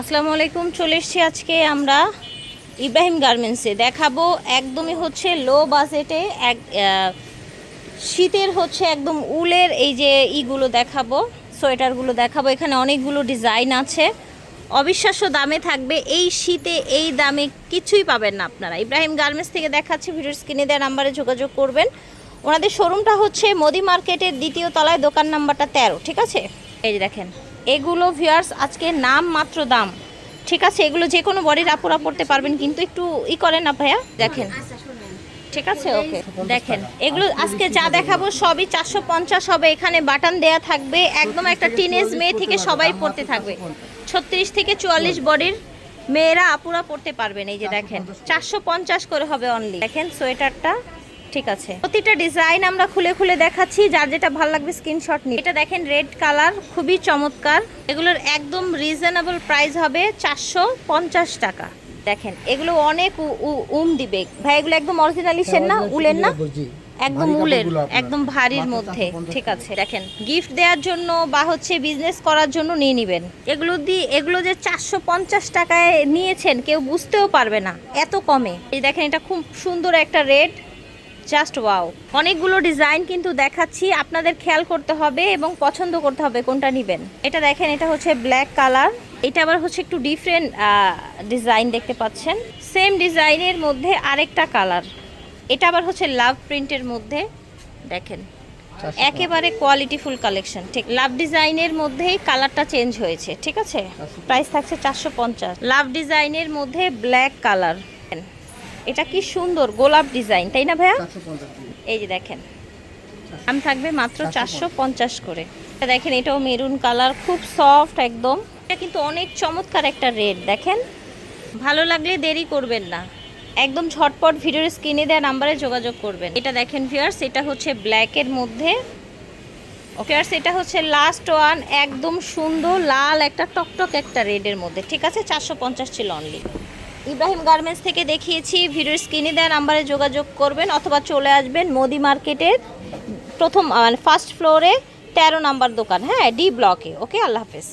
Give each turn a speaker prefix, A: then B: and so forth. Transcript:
A: আসসালামু আলাইকুম, চলে এসেছি আজকে আমরা ইব্রাহিম গার্মেন্টসে। দেখাবো একদমই হচ্ছে লো বাজেটে এক শীতের হচ্ছে একদম উলের এই যে ইগুলো দেখাবো, সোয়েটারগুলো দেখাবো। এখানে অনেকগুলো ডিজাইন আছে। অবিশ্বাস্য দামে থাকবে। এই শীতে এই দামে কিছুই পাবেন না আপনারা। ইব্রাহিম গার্মেন্টস থেকে দেখাচ্ছি, ভিডিওর স্ক্রিনে দেওয়া নাম্বারে যোগাযোগ করবেন। ওনাদের শোরুমটা হচ্ছে মোদি মার্কেটের দ্বিতীয় তলায়, দোকান নাম্বারটা তেরো, ঠিক আছে? এই দেখেন। এগুলো ভিউয়ার্স আজকে নাম মাত্র দাম। ঠিক আছে, এগুলো যে কোনো বডির আপুরা পড়তে পারবেন, কিন্তু একটু ই করেন না ভাইয়া, দেখেন। ঠিক আছে, ওকে, দেখেন। এগুলো আজকে যা দেখাবো সবই চারশো পঞ্চাশ হবে, এখানে বাটন দেয়া থাকবে, একদম একটা টিনেজ মেয়ে থেকে সবাই পড়তে থাকবে। ছত্রিশ থেকে চুয়াল্লিশ বডির মেয়েরা আপুরা পড়তে পারবেন, এই যে দেখেন। চারশো পঞ্চাশ করে হবে অনলি দেখেন সোয়েটারটা। ঠিক আছে। প্রতিটা ডিজাইন আমরা খুলে খুলে দেখাচ্ছি যার যেটা ভালো লাগবে স্ক্রিনশট নিয়ে। এটা দেখেন রেড কালার খুবই চমৎকার। এগুলোর একদম রিজনেবল প্রাইস হবে চারশো পঞ্চাশ টাকা। দেখেন এগুলো অনেক উম দিবে। ভাই এগুলো একদম অরিজিনাল ইসের না? উলের না? একদম উলের একদম ভারীর মধ্যে। ঠিক আছে দেখেন গিফট দেওয়ার জন্য বা হচ্ছে বিজনেস করার জন্য নিয়ে নেবেন। এগুলো দিয়ে এগুলো যে চারশো পঞ্চাশ টাকায় নিয়েছেন কেউ বুঝতেও পারবে না এত কমে। এই দেখেন এটা খুব সুন্দর একটা রেড জাস্ট ওয়াও। অনেকগুলো ডিজাইন কিন্তু দেখাচ্ছি আপনাদের খেয়াল করতে হবে এবং পছন্দ করতে হবে কোনটা নেবেন। এটা দেখেন এটা হচ্ছে ব্ল্যাক কালার। এটা আবার হচ্ছে একটু ডিফারেন্ট ডিজাইন দেখতে পাচ্ছেন। সেম ডিজাইনের মধ্যে আরেকটা কালার। এটা আবার হচ্ছে লাভ প্রিন্টের মধ্যে। দেখেন একেবারে কোয়ালিটি ফুল কালেকশন ঠিক লাভ ডিজাইনের মধ্যেই কালারটা চেঞ্জ হয়েছে ঠিক আছে? প্রাইস থাকছে চারশো পঞ্চাশ। লাভ ডিজাইনের মধ্যে ব্ল্যাক কালার এটা কি সুন্দর গোলাপ ডিজাইন তাই না ভাইয়া? এই যে দেখেন দাম থাকবে মাত্র চারশো পঞ্চাশ। করে। দেখেন এটাও মেরুন কালার খুব সফট একদম। এটা কিন্তু অনেক চমৎকার একটা রেড দেখেন। ভালো লাগলে দেরি করবেন না। একদম ঝটপট ভিডিওর স্ক্রিনে দেওয়া নাম্বারে যোগাযোগ করবেন। এটা দেখেন ভিউয়ার্স এটা হচ্ছে ব্ল্যাকের মধ্যে। ভিউয়ার্স এটা হচ্ছে লাস্ট ওয়ান একদম সুন্দর লাল একটা টকটক একটা রেডের মধ্যে। ঠিক আছে? চারশো পঞ্চাশ ছিল অনলি ইব্রাহিম গার্মেন্টস থেকে দেখিয়েছি, ভিডিওর স্ক্রিনে দেওয়া নাম্বারে যোগাযোগ করবেন অথবা চলে আসবেন মোদি মার্কেটের প্রথম মানে ফার্স্ট ফ্লোরে তেরো নাম্বার দোকান হ্যাঁ ডি ব্লকে ওকে আল্লাহ হাফেজ।